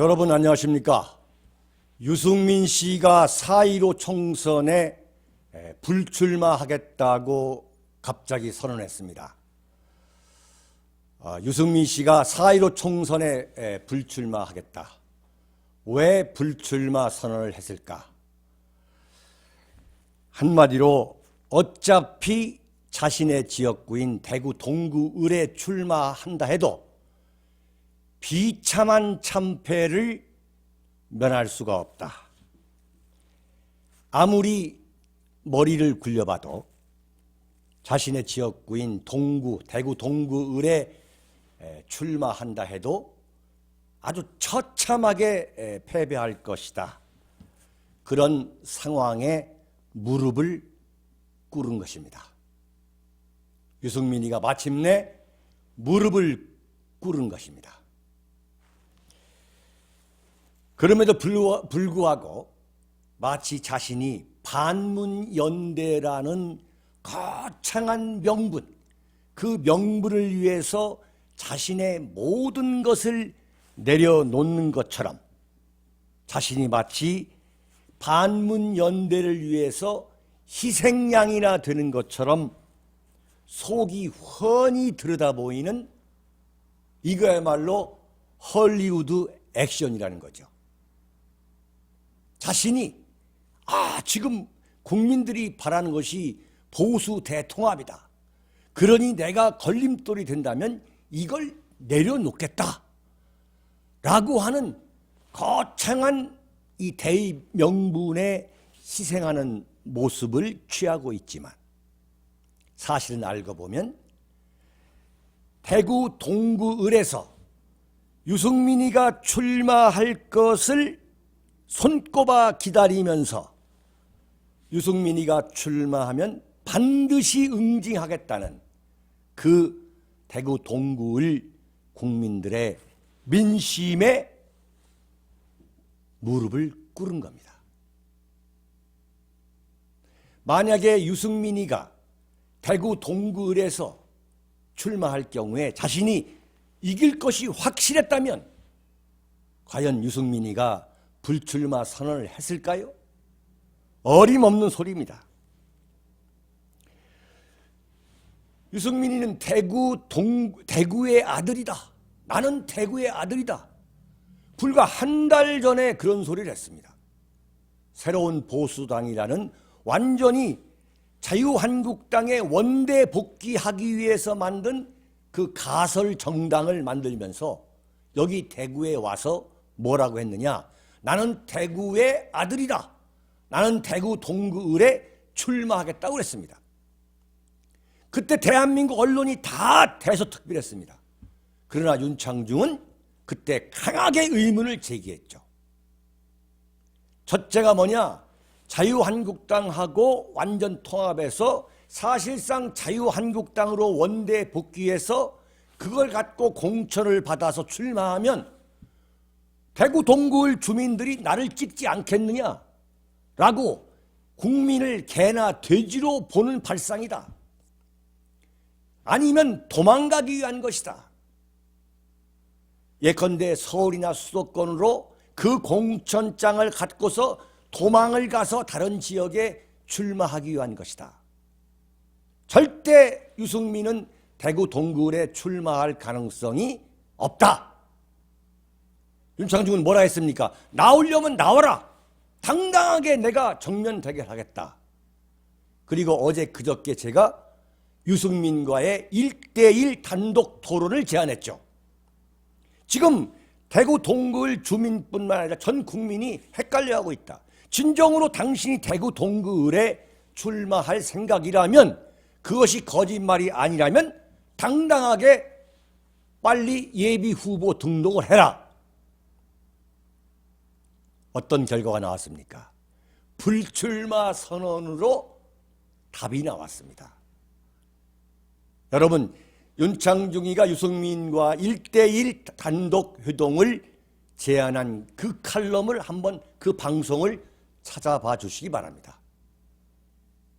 여러분 안녕하십니까? 유승민 씨가 4.15 총선에 에, 불출마하겠다고 갑자기 선언했습니다. 아, 유승민 씨가 4.15 총선에 에, 불출마하겠다. 왜 불출마 선언을 했을까? 한마디로 어차피 자신의 지역구인 대구 동구 을에 출마한다 해도 비참한 참패를 면할 수가 없다. 아무리 머리를 굴려봐도 자신의 지역구인 동구, 대구 동구 을에 에, 출마한다 해도 아주 처참하게 에, 패배할 것이다. 그런 상황에 무릎을 꿇은 것입니다. 유승민이가 마침내 무릎을 꿇은 것입니다. 그럼에도 불구- 불구하고 마치 자신이 반문연대라는 거창한 명분, 그 명분을 위해서 자신의 모든 것을 내려놓는 것처럼 자신이 마치 반문연대를 위해서 희생양이나 되는 것처럼 속이 훤히 들여다보이는 이거야말로 헐리우드 액션이라는 거죠. 자신이 아 지금 국민들이 바라는 것이 보수 대통합이다. 그러니 내가 걸림돌이 된다면 이걸 내려놓겠다. 라고 하는 거창한 이 대의 명분에 희생하는 모습을 취하고 있지만 사실은 알고 보면 대구 동구을에서 유승민이가 출마할 것을 손꼽아 기다리면서 유승민이가 출마하면 반드시 응징하겠다는 그 대구 동구을 국민들의 민심에 무릎을 꿇은 겁니다. 만약에 유승민이가 대구 동구을에서 출마할 경우에 자신이 이길 것이 확실했다면 과연 유승민이가 불출마 선언을 했을까요? 어림없는 소리입니다. 유승민이는 대구 동 대구의 아들이다. 나는 대구의 아들이다. 불과 한 달 전에 그런 소리를 했습니다. 새로운 보수당이라는 완전히 자유한국당의 원대 복귀하기 위해서 만든 그 가설 정당을 만들면서 여기 대구에 와서 뭐라고 했느냐? 나는 대구의 아들이다. 나는 대구 동구을에 출마하겠다고 그랬습니다. 그때 대한민국 언론이 다 대서특필했습니다. 그러나 윤창중은 그때 강하게 의문을 제기했죠. 첫째가 뭐냐? 자유한국당하고 완전 통합해서 사실상 자유한국당으로 원대 복귀해서 그걸 갖고 공천을 받아서 출마하면 대구 동구을 주민들이 나를 찍지 않겠느냐? 라고 국민을 개나 돼지로 보는 발상이다. 아니면 도망가기 위한 것이다. 예컨대 서울이나 수도권으로 그 공천장을 갖고서 도망을 가서 다른 지역에 출마하기 위한 것이다. 절대 유승민은 대구 동구에 출마할 가능성이 없다. 윤창중은 뭐라 했습니까? 나오려면 나와라. 당당하게 내가 정면 대결하겠다. 그리고 어제 그저께 제가 유승민과의 1대1 단독 토론을 제안했죠. 지금 대구 동구을 주민뿐만 아니라 전 국민이 헷갈려하고 있다. 진정으로 당신이 대구 동구을에 출마할 생각이라면 그것이 거짓말이 아니라면 당당하게 빨리 예비 후보 등록을 해라. 어떤 결과가 나왔습니까? 불출마 선언으로 답이 나왔습니다. 여러분, 윤창중이가 유승민과 1대1 단독 회동을 제안한 그 칼럼을 한번 그 방송을 찾아봐 주시기 바랍니다.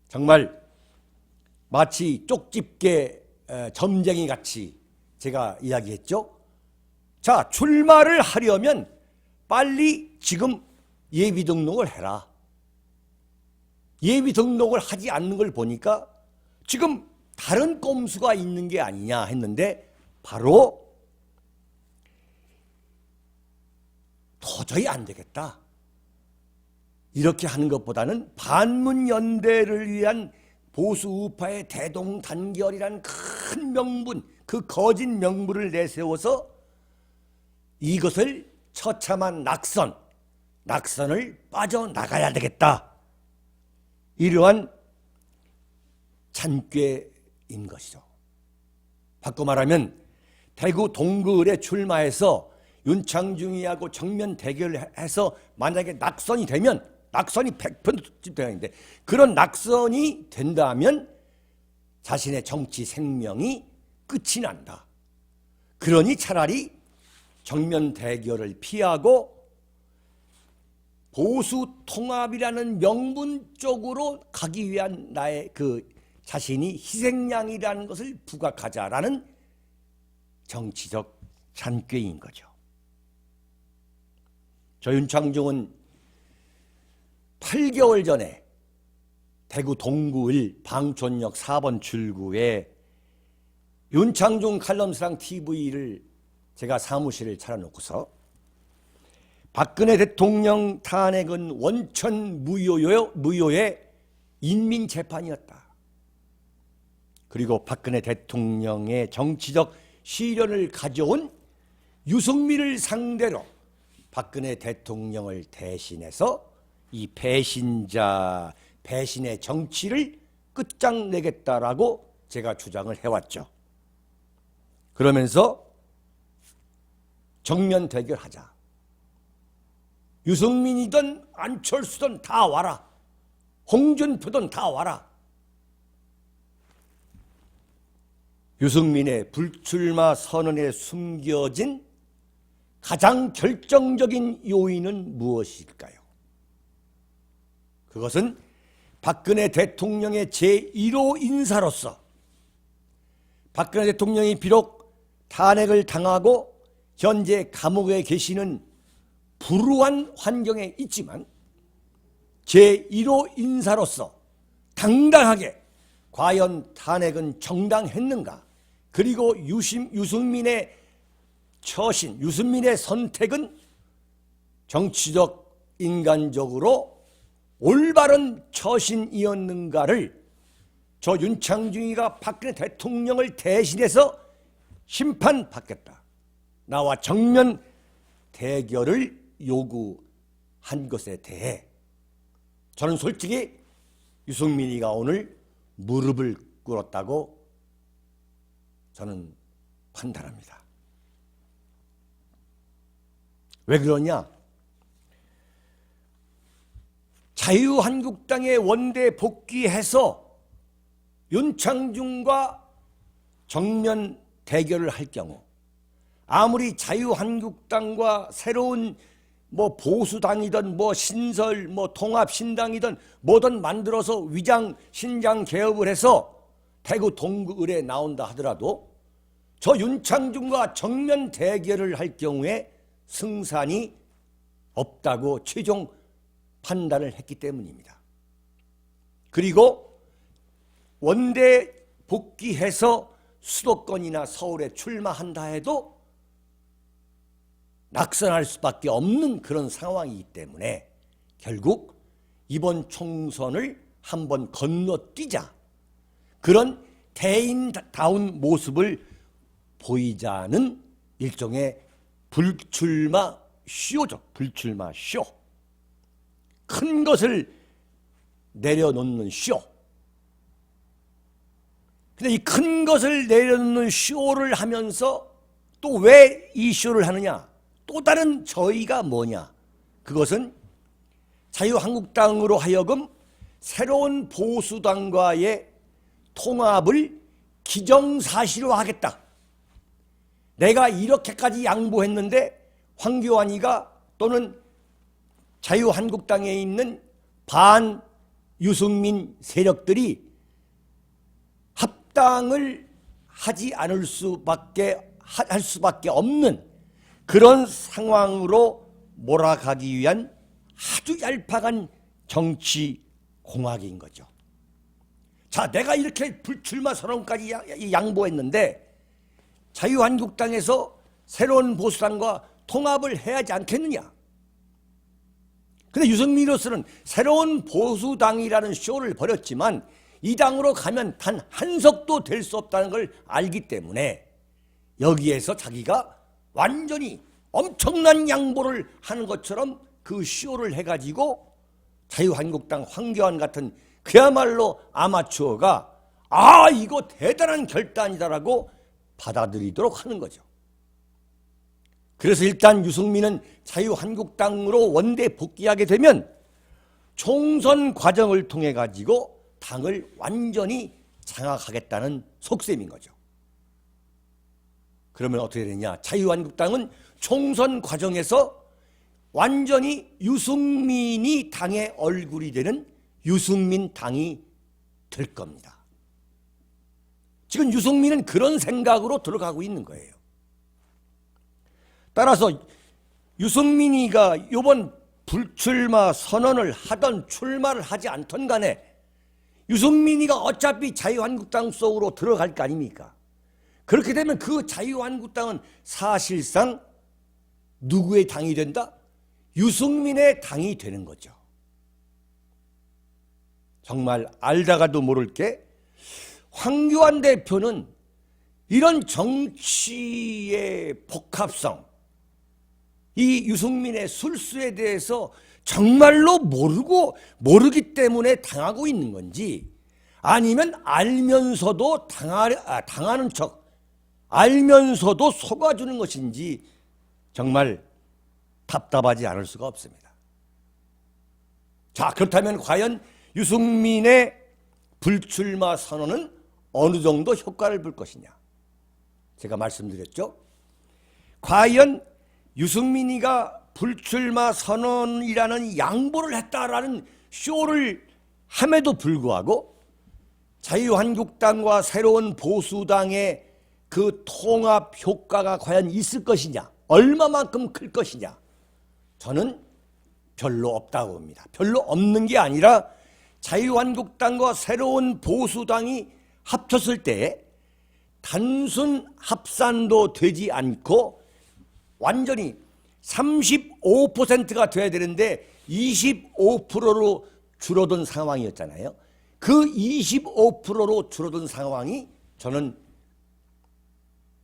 정말 마치 쪽집게 에, 점쟁이 같이 제가 이야기했죠. 자, 출마를 하려면 빨리 지금 예비 등록을 해라. 예비 등록을 하지 않는 걸 보니까 지금 다른 꼼수가 있는 게 아니냐 했는데 바로 도저히 안 되겠다. 이렇게 하는 것보다는 반문연대를 위한 보수 우파의 대동단결이란 큰 명분, 그 거짓 명분을 내세워서 이것을 처참한 낙선, 낙선을 빠져나가야 되겠다. 이러한 잔꾀인 것이죠. 바꿔 말하면 대구 동구을에 출마해서 윤창중이하고 정면 대결을 해서 만약에 낙선이 되면 낙선이 100% 되는데 그런 낙선이 된다면 자신의 정치 생명이 끝이 난다. 그러니 차라리 정면 대결을 피하고 보수 통합이라는 명분 쪽으로 가기 위한 나의 그 자신이 희생양이라는 것을 부각하자라는 정치적 잔꾀인 거죠. 저 윤창중은 8개월 전에 대구 동구을 방촌역 4번 출구에 윤창중 칼럼스랑 TV를 제가 사무실을 차려놓고서 박근혜 대통령 탄핵은 원천 무효의 인민재판이었다. 그리고 박근혜 대통령의 정치적 시련을 가져온 유승민을 상대로 박근혜 대통령을 대신해서 이 배신자, 배신의 정치를 끝장내겠다라고 제가 주장을 해왔죠. 그러면서 정면 대결하자. 유승민이든 안철수든 다 와라. 홍준표든 다 와라. 유승민의 불출마 선언에 숨겨진 가장 결정적인 요인은 무엇일까요? 그것은 박근혜 대통령의 제1호 인사로서 박근혜 대통령이 비록 탄핵을 당하고 현재 감옥에 계시는 불우한 환경에 있지만 제1호 인사로서 당당하게 과연 탄핵은 정당했는가? 그리고 유심, 유승민의 처신, 유승민의 선택은 정치적, 인간적으로 올바른 처신이었는가를 저 윤창중이가 박근혜 대통령을 대신해서 심판받겠다. 나와 정면 대결을 요구한 것에 대해 저는 솔직히 유승민이가 오늘 무릎을 꿇었다고 저는 판단합니다. 왜 그러냐? 자유한국당의 원대 복귀해서 윤창중과 정면 대결을 할 경우 아무리 자유한국당과 새로운 뭐 보수당이든 뭐 신설 뭐 통합신당이든 뭐든 만들어서 위장 신장 개업을 해서 대구 동구을에 나온다 하더라도 저 윤창중과 정면 대결을 할 경우에 승산이 없다고 최종 판단을 했기 때문입니다. 그리고 원대 복귀해서 수도권이나 서울에 출마한다 해도 낙선할 수밖에 없는 그런 상황이기 때문에 결국 이번 총선을 한번 건너뛰자 그런 대인다운 모습을 보이자는 일종의 불출마 쇼죠. 불출마 쇼. 큰 것을 내려놓는 쇼. 근데 이 큰 것을 내려놓는 쇼를 하면서 또 왜 이 쇼를 하느냐? 또 다른 저희가 뭐냐? 그것은 자유한국당으로 하여금 새로운 보수당과의 통합을 기정사실화하겠다. 내가 이렇게까지 양보했는데 황교안이가 또는 자유한국당에 있는 반 유승민 세력들이 합당을 하지 않을 수밖에 할 수밖에 없는 그런 상황으로 몰아가기 위한 아주 얄팍한 정치 공학인 거죠. 자, 내가 이렇게 불출마 선언까지 야- 양보했는데 자유한국당에서 새로운 보수당과 통합을 해야 하지 않겠느냐? 근데 유승민으로서는 새로운 보수당이라는 쇼를 벌였지만 이 당으로 가면 단 한 석도 될 수 없다는 걸 알기 때문에 여기에서 자기가 완전히 엄청난 양보를 하는 것처럼 그 쇼를 해가지고 자유한국당 황교안 같은 그야말로 아마추어가 아 이거 대단한 결단이다라고 받아들이도록 하는 거죠. 그래서 일단 유승민은 자유한국당으로 원대 복귀하게 되면 총선 과정을 통해 가지고 당을 완전히 장악하겠다는 속셈인 거죠. 그러면 어떻게 되냐? 자유한국당은 총선 과정에서 완전히 유승민이 당의 얼굴이 되는 유승민 당이 될 겁니다. 지금 유승민은 그런 생각으로 들어가고 있는 거예요. 따라서 유승민이가 이번 불출마 선언을 하던 출마를 하지 않던 간에 유승민이가 어차피 자유한국당 속으로 들어갈 거 아닙니까? 그렇게 되면 그 자유한국당은 사실상 누구의 당이 된다? 유승민의 당이 되는 거죠. 정말 알다가도 모를 게 황교안 대표는 이런 정치의 복합성, 이 유승민의 술수에 대해서 정말로 모르고 모르기 때문에 당하고 있는 건지 아니면 알면서도 당하, 아, 당하는 척 알면서도 속아주는 것인지 정말 답답하지 않을 수가 없습니다. 자 그렇다면 과연 유승민의 불출마 선언은 어느 정도 효과를 볼 것이냐 제가 말씀드렸죠. 과연 유승민이가 불출마 선언이라는 양보를 했다라는 쇼를 함에도 불구하고 자유한국당과 새로운 보수당의 그 통합 효과가 과연 있을 것이냐, 얼마만큼 클 것이냐, 저는 별로 없다고 봅니다. 별로 없는 게 아니라 자유한국당과 새로운 보수당이 합쳤을 때 단순 합산도 되지 않고 완전히 35%가 돼야 되는데 25%로 줄어든 상황이었잖아요. 그 25%로 줄어든 상황이 저는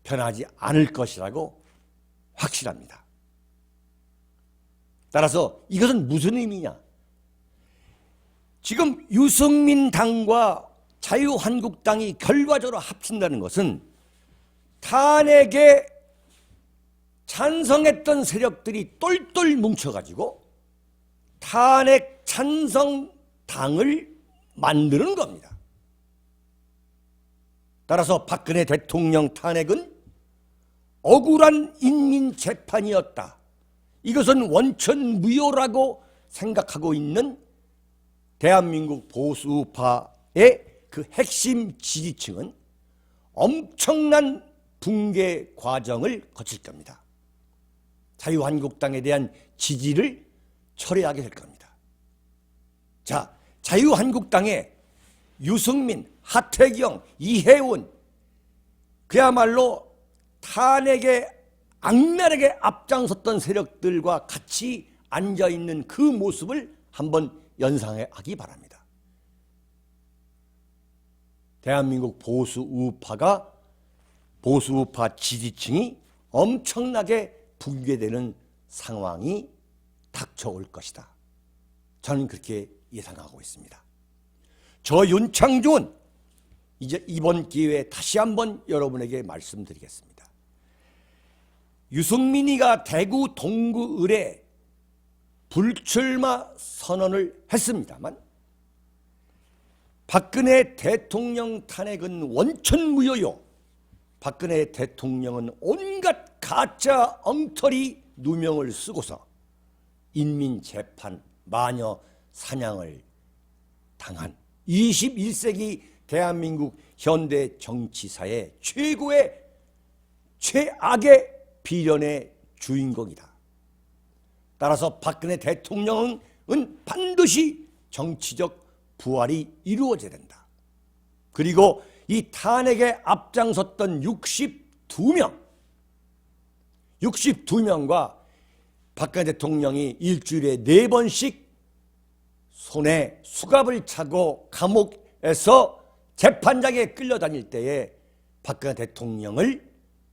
변하지 않을 것이라고 확실합니다. 따라서 이것은 무슨 의미냐? 지금 유승민 당과 자유한국당이 결과적으로 합친다는 것은 탄핵에 찬성했던 세력들이 똘똘 뭉쳐가지고 탄핵 찬성 당을 만드는 겁니다. 따라서 박근혜 대통령 탄핵은 억울한 인민 재판이었다. 이것은 원천 무효라고 생각하고 있는 대한민국 보수파의 그 핵심 지지층은 엄청난 붕괴 과정을 거칠 겁니다. 자유한국당에 대한 지지를 철회하게 될 겁니다. 자, 자유한국당에 유승민, 하태경, 이혜원 그야말로 탄핵에 악랄하게 앞장섰던 세력들과 같이 앉아 있는 그 모습을 한번 연상하기 바랍니다. 대한민국 보수 우파가 보수 우파 지지층이 엄청나게 붕괴되는 상황이 닥쳐올 것이다. 저는 그렇게 예상하고 있습니다. 저 윤창준 이제 이번 기회에 다시 한번 여러분에게 말씀드리겠습니다. 유승민이가 대구 동구을에 불출마 선언을 했습니다만 박근혜 대통령 탄핵은 원천무효요. 박근혜 대통령은 온갖 가짜 엉터리 누명을 쓰고서 인민재판 마녀 사냥을 당한 21세기 대한민국 현대 정치사의 최고의 최악의 비련의 주인공이다. 따라서 박근혜 대통령은 반드시 정치적 부활이 이루어져야 된다. 그리고 이 탄핵에 앞장섰던 62명, 62명과 박근혜 대통령이 일주일에 네 번씩 손에 수갑을 차고 감옥에서 재판장에 끌려다닐 때에 박근혜 대통령을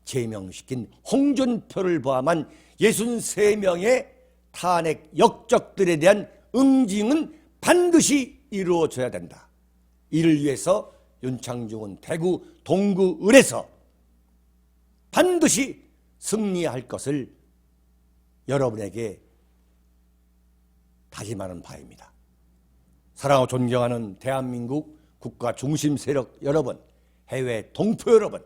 제명시킨 홍준표를 포함한 63명의 탄핵 역적들에 대한 응징은 반드시 이루어져야 된다. 이를 위해서 윤창중은 대구 동구을에서 반드시 승리할 것을 여러분에게 다짐하는 바입니다. 사랑하고 존경하는 대한민국 국가 중심 세력 여러분, 해외 동포 여러분,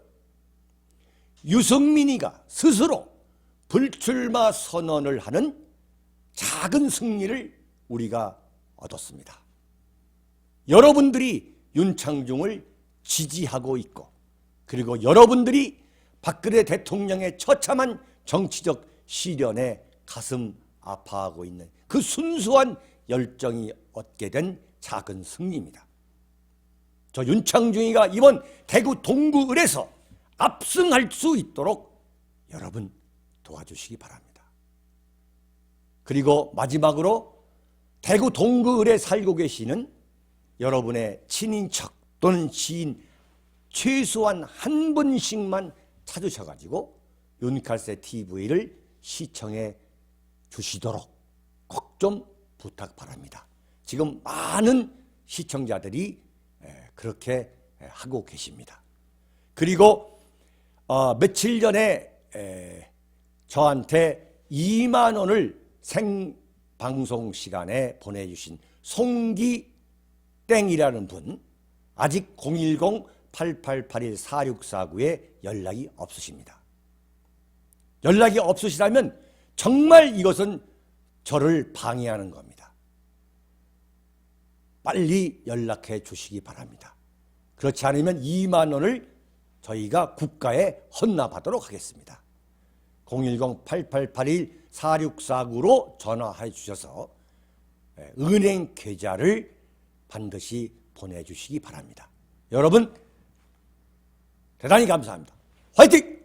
유승민이가 스스로 불출마 선언을 하는 작은 승리를 우리가 얻었습니다. 여러분들이 윤창중을 지지하고 있고 그리고 여러분들이 박근혜 대통령의 처참한 정치적 시련에 가슴 아파하고 있는 그 순수한 열정이 얻게 된 작은 승리입니다. 저 윤창중이가 이번 대구 동구을에서 압승할 수 있도록 여러분 도와주시기 바랍니다. 그리고 마지막으로 대구 동구을에 살고 계시는 여러분의 친인척 또는 지인 최소한 한 분씩만 찾으셔가지고 윤칼세 TV를 시청해 주시도록 꼭 좀 부탁 바랍니다. 지금 많은 시청자들이 그렇게 하고 계십니다. 그리고 어, 며칠 전에 에, 저한테 2만 원을 생방송 시간에 보내주신 송기 땡이라는 분 아직 010-8881-4649에 연락이 없으십니다. 연락이 없으시다면 정말 이것은 저를 방해하는 겁니다. 빨리 연락해 주시기 바랍니다. 그렇지 않으면 2만 원을 저희가 국가에 헌납하도록 하겠습니다. 010-8881-4649로 전화해 주셔서 예, 은행 계좌를 반드시 보내주시기 바랍니다. 여러분, 대단히 감사합니다. 화이팅!